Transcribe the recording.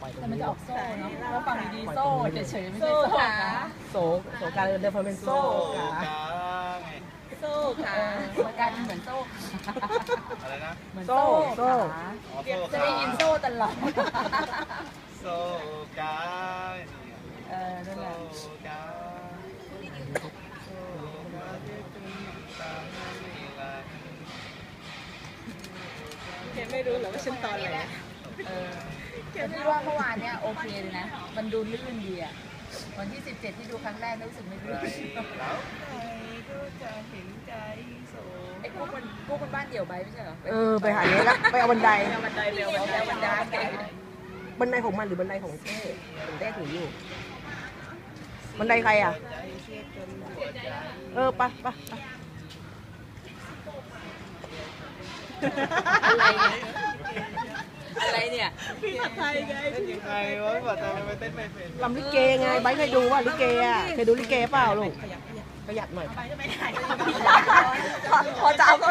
ปล่อยตรงแต่มันจะออกโซ่เนาะแล้วฟังดีๆโซ่เฉยๆไม่ใช่โซ่โซ่ขาโซ่โซ่การเดินพอเป็นโซ่ค่ะไงโซ่ขาเออมันกลายเป็นเหมือนโซ่อะไรนะเหมือนโซ่โซ่โซ่ขาอ๋อโซ่จะได้ยินโซ่ตลอดโซ่กาเออนั่นแหละโซ่กาโซ่กาที่เป็นตาไม่ลายไม่รู้หรอว่าฉันตอนไหน เออแต่พี่ว่าเมื่อวานเนี่ยโอเคเลยนะ มันดูลื่นดีอะวันที่ 17 ที่ดูครั้งแรกรู้สึกไม่ลื่นใครก็จะเห็นใจโซ่ไอ้พวกมันพวกมันบ้านเดี่ยวไปไม่ใช่เหรอเออ ไปหาเนี้ยละไปเอาบันได เอาบันไดเร็วแล้วแล้วมันไดบันไดของมันหรือบันไดของเต้ถึงได้ถืออยู่ บันไดใครอะ ใจเสียจนหัวใจเออไปไปไป อะไรเนี่ย พี่ผัดไทยไงเต้นยังไงวะบอกทำไมไม่เต้นไม่เป็นลำลิเกไงไบร์ทเคยดูว่าลิเกอะเคยดูลิเกเปล่าลูกขยับหน่อยไปก็ไม่ได้พอจะเอาก็